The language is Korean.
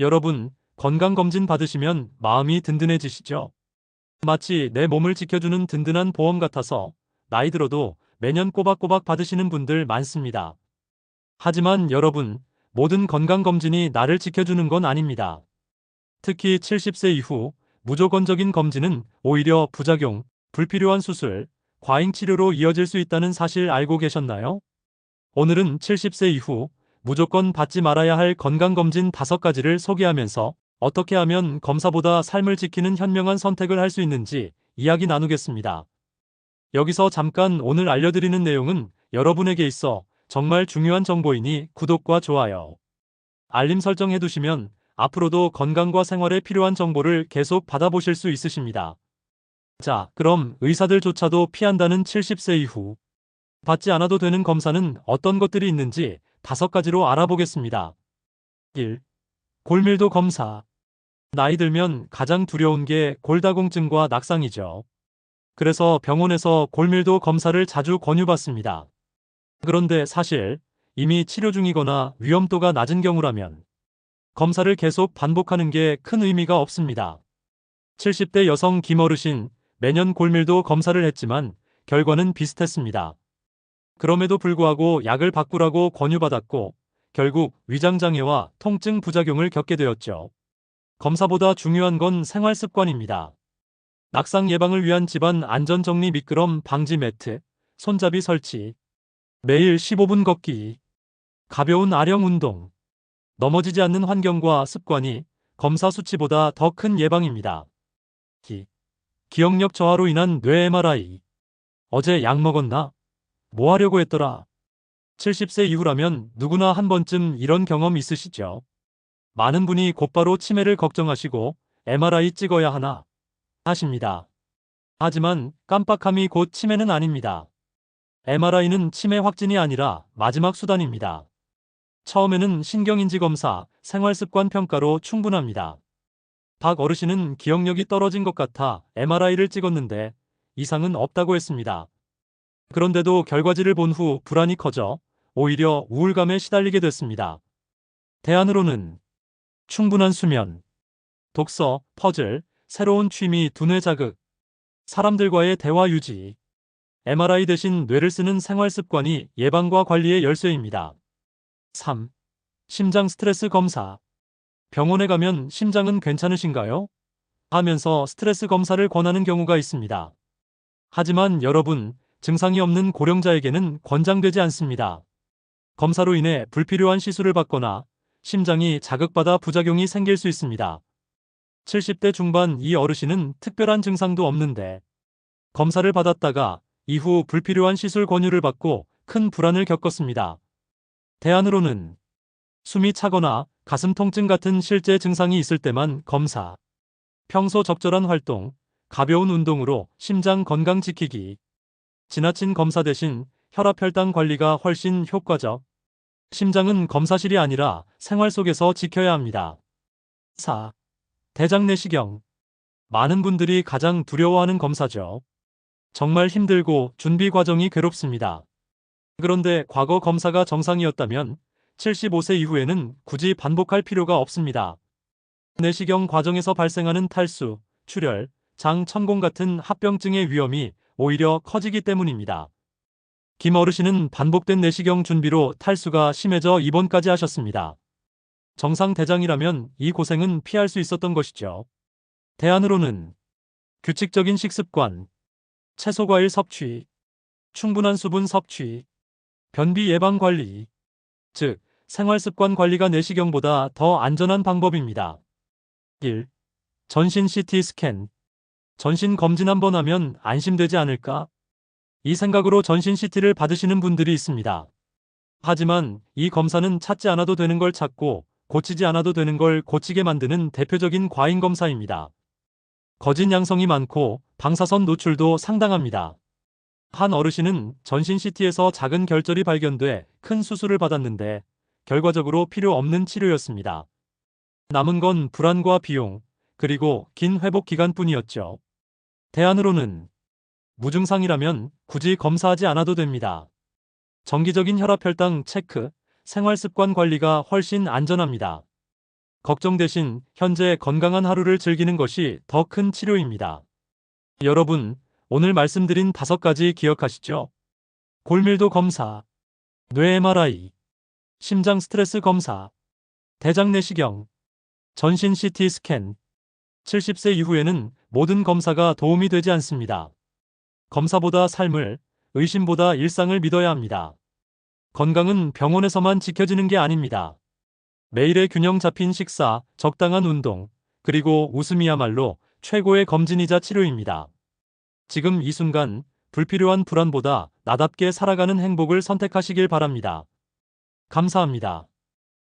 여러분, 건강검진 받으시면 마음이 든든해지시죠? 마치 내 몸을 지켜주는 든든한 보험 같아서 나이 들어도 매년 꼬박꼬박 받으시는 분들 많습니다. 하지만 여러분, 모든 건강검진이 나를 지켜주는 건 아닙니다. 특히 70세 이후 무조건적인 검진은 오히려 부작용, 불필요한 수술, 과잉 치료로 이어질 수 있다는 사실 알고 계셨나요? 오늘은 70세 이후 무조건 받지 말아야 할 건강검진 5가지를 소개하면서 어떻게 하면 검사보다 삶을 지키는 현명한 선택을 할 수 있는지 이야기 나누겠습니다. 여기서 잠깐 오늘 알려드리는 내용은 여러분에게 있어 정말 중요한 정보이니 구독과 좋아요, 알림 설정 해두시면 앞으로도 건강과 생활에 필요한 정보를 계속 받아보실 수 있으십니다. 자, 그럼 의사들조차도 피한다는 70세 이후 받지 않아도 되는 검사는 어떤 것들이 있는지 다섯 가지로 알아보겠습니다. 1. 골밀도 검사. 나이 들면 가장 두려운 게 골다공증과 낙상이죠. 그래서 병원에서 골밀도 검사를 자주 권유받습니다. 그런데 사실 이미 치료 중이거나 위험도가 낮은 경우라면 검사를 계속 반복하는 게 큰 의미가 없습니다. 70대 여성 김어르신 매년 골밀도 검사를 했지만 결과는 비슷했습니다. 그럼에도 불구하고 약을 바꾸라고 권유받았고 결국 위장장애와 통증 부작용을 겪게 되었죠. 검사보다 중요한 건 생활 습관입니다. 낙상 예방을 위한 집안 안전 정리 미끄럼 방지 매트, 손잡이 설치, 매일 15분 걷기, 가벼운 아령 운동, 넘어지지 않는 환경과 습관이 검사 수치보다 더 큰 예방입니다. 기, 기억력 저하로 인한 뇌 MRI. 어제 약 먹었나? 뭐 하려고 했더라? 70세 이후라면 누구나 한 번쯤 이런 경험 있으시죠? 많은 분이 곧바로 치매를 걱정하시고 MRI 찍어야 하나 하십니다. 하지만 깜빡함이 곧 치매는 아닙니다. MRI는 치매 확진이 아니라 마지막 수단입니다. 처음에는 신경인지 검사, 생활습관 평가로 충분합니다. 박 어르신은 기억력이 떨어진 것 같아 MRI를 찍었는데 이상은 없다고 했습니다. 그런데도 결과지를 본 후 불안이 커져 오히려 우울감에 시달리게 됐습니다. 대안으로는 충분한 수면, 독서, 퍼즐, 새로운 취미, 두뇌 자극, 사람들과의 대화 유지, MRI 대신 뇌를 쓰는 생활 습관이 예방과 관리의 열쇠입니다. 3. 심장 스트레스 검사. 병원에 가면 심장은 괜찮으신가요? 하면서 스트레스 검사를 권하는 경우가 있습니다. 하지만 여러분, 증상이 없는 고령자에게는 권장되지 않습니다. 검사로 인해 불필요한 시술을 받거나 심장이 자극받아 부작용이 생길 수 있습니다. 70대 중반 이 어르신은 특별한 증상도 없는데 검사를 받았다가 이후 불필요한 시술 권유를 받고 큰 불안을 겪었습니다. 대안으로는 숨이 차거나 가슴 통증 같은 실제 증상이 있을 때만 검사, 평소 적절한 활동, 가벼운 운동으로 심장 건강 지키기, 지나친 검사 대신 혈압 혈당 관리가 훨씬 효과적. 심장은 검사실이 아니라 생활 속에서 지켜야 합니다. 4. 대장 내시경. 많은 분들이 가장 두려워하는 검사죠. 정말 힘들고 준비 과정이 괴롭습니다. 그런데 과거 검사가 정상이었다면 75세 이후에는 굳이 반복할 필요가 없습니다. 내시경 과정에서 발생하는 탈수, 출혈, 장 천공 같은 합병증의 위험이 오히려 커지기 때문입니다. 김 어르신은 반복된 내시경 준비로 탈수가 심해져 입원까지 하셨습니다. 정상 대장이라면 이 고생은 피할 수 있었던 것이죠. 대안으로는 규칙적인 식습관, 채소 과일 섭취, 충분한 수분 섭취, 변비 예방 관리, 즉 생활 습관 관리가 내시경보다 더 안전한 방법입니다. 1. 전신 CT 스캔. 전신 검진 한번 하면 안심되지 않을까? 이 생각으로 전신 CT를 받으시는 분들이 있습니다. 하지만 이 검사는 찾지 않아도 되는 걸 찾고 고치지 않아도 되는 걸 고치게 만드는 대표적인 과잉 검사입니다. 거짓 양성이 많고 방사선 노출도 상당합니다. 한 어르신은 전신 CT에서 작은 결절이 발견돼 큰 수술을 받았는데 결과적으로 필요 없는 치료였습니다. 남은 건 불안과 비용, 그리고 긴 회복 기간뿐이었죠. 대안으로는 무증상이라면 굳이 검사하지 않아도 됩니다. 정기적인 혈압 혈당 체크, 생활 습관 관리가 훨씬 안전합니다. 걱정 대신 현재 건강한 하루를 즐기는 것이 더 큰 치료입니다. 여러분, 오늘 말씀드린 다섯 가지 기억하시죠? 골밀도 검사, 뇌 MRI, 심장 스트레스 검사, 대장 내시경, 전신 CT 스캔. 70세 이후에는 모든 검사가 도움이 되지 않습니다. 검사보다 삶을, 의심보다 일상을 믿어야 합니다. 건강은 병원에서만 지켜지는 게 아닙니다. 매일의 균형 잡힌 식사, 적당한 운동, 그리고 웃음이야말로 최고의 검진이자 치료입니다. 지금 이 순간 불필요한 불안보다 나답게 살아가는 행복을 선택하시길 바랍니다. 감사합니다.